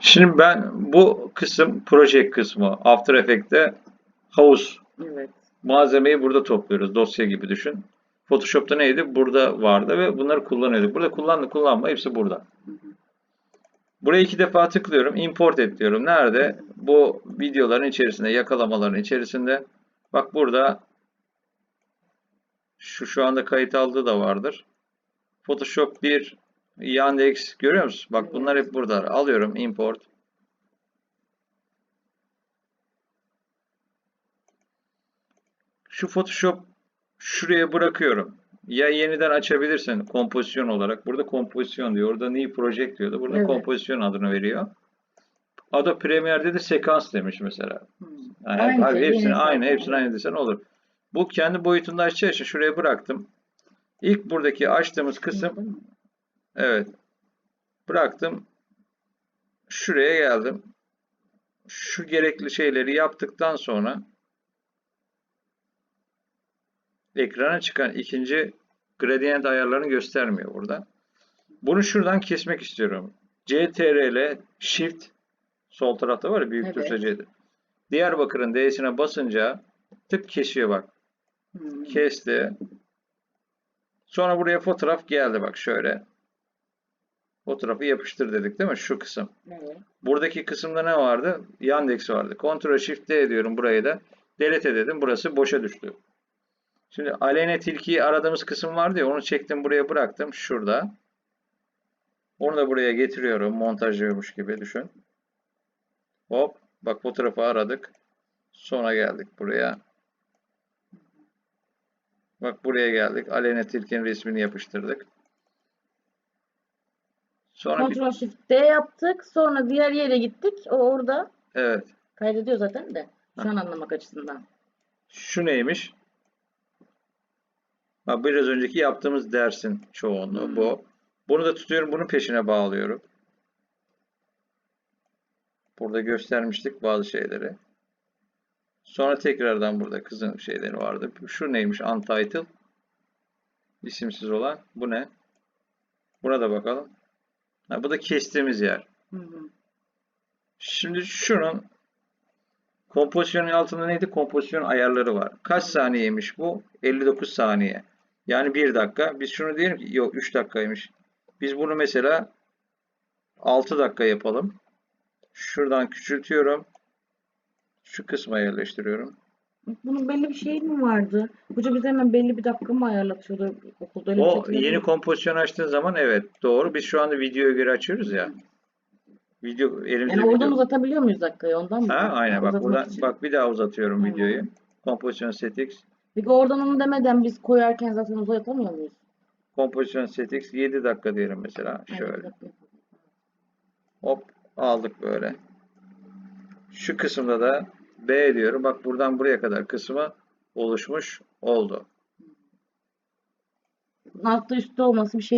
Şimdi ben bu kısım proje kısmı. After Effects'te havuz Evet. malzemeyi burada topluyoruz. Dosya gibi düşün. Photoshop'ta neydi? Burada vardı ve bunları kullanıyorduk. Burada kullandı kullanma hepsi burada. Hı hı. Buraya iki defa tıklıyorum. Import et diyorum. Nerede? Bu videoların içerisinde, yakalamaların içerisinde. Bak burada şu şu anda kayıt aldığı da vardır. Photoshop 1, Yandex görüyor musun? Bak bunlar hep burada. Alıyorum import. Şu Photoshop şuraya bırakıyorum. Ya yeniden açabilirsin kompozisyon olarak. Burada kompozisyon diyor. Orada New Project diyordu. Burada Evet. kompozisyon adını veriyor. Adobe Premiere'de de sekans demiş mesela. Hı. Yani Aynı abi şey, hepsini yine aynı, hepsini aynı desen olur. Bu kendi boyutunda açacağı için şuraya bıraktım. İlk buradaki açtığımız kısım? Evet, bıraktım. Şuraya geldim. Şu gerekli şeyleri yaptıktan sonra ekrana çıkan ikinci gradient ayarlarını göstermiyor burada. Bunu şuradan kesmek istiyorum. CTRL Shift sol tarafta var ya büyük Evet. C'de. Diyarbakır'ın D'sine basınca tık kesiyor bak. Hı. Kesti. Sonra buraya fotoğraf geldi bak şöyle. Fotoğrafı yapıştır dedik değil mi? Şu kısım. Evet. Buradaki kısımda ne vardı? Yandex vardı. Ctrl Shift D diyorum burayı da. Delete dedim. Burası boşa düştü. Şimdi aleyhine tilkiyi aradığımız kısım vardı ya onu çektim buraya bıraktım. Şurada. Onu da buraya getiriyorum. Montajlıyormuş gibi düşün. Hop. Bak fotoğrafı aradık. Sonra geldik buraya. Bak buraya geldik. Aleyhine tilkinin resmini yapıştırdık. Sonra bir, Ctrl Shift D yaptık. Sonra diğer yere gittik. O orada evet. kaydediyor zaten de. Şu an anlamak açısından. Şu neymiş? Ha, biraz önceki yaptığımız dersin çoğunluğu Hmm. bu. Bunu da tutuyorum, bunun peşine bağlıyorum. Burada göstermiştik bazı şeyleri. Sonra tekrardan burada kızın şeyleri vardı. Şu neymiş? Untitled. İsimsiz olan. Bu ne? Buna da bakalım. Ha, bu da kestiğimiz yer. Hı hı. Şimdi şunun kompozisyonun altında neydi? Kompozisyon ayarları var. Kaç saniyeymiş bu? 59 saniye. Yani 1 dakika. Biz şunu diyelim ki yok 3 dakikaymış. Biz bunu mesela 6 dakika yapalım. Şuradan küçültüyorum. Şu kısma yerleştiriyorum. Bunun belli bir şey mi vardı? Hoca bize hemen belli bir dakika mı ayarlatıyordu okulda öyle bir şey O yeni kompozisyon açtığın zaman evet doğru. Biz şu anda videoya göre açıyoruz ya. Video elimizde Yani oradan video. uzatabiliyor muyuz dakikayı ondan mı? Ha, aynen bak buradan için. bak bir daha uzatıyorum Tamam. videoyu. Kompozisyon settings Peki oradan onu demeden biz koyarken zaten uzatamıyor muyuz? Kompozisyon settings 7 dakika diyelim mesela. Şöyle. Hop aldık böyle. Şu kısımda da B diyorum. Bak buradan buraya kadar kısmı oluşmuş oldu. Altta üstte olması bir şey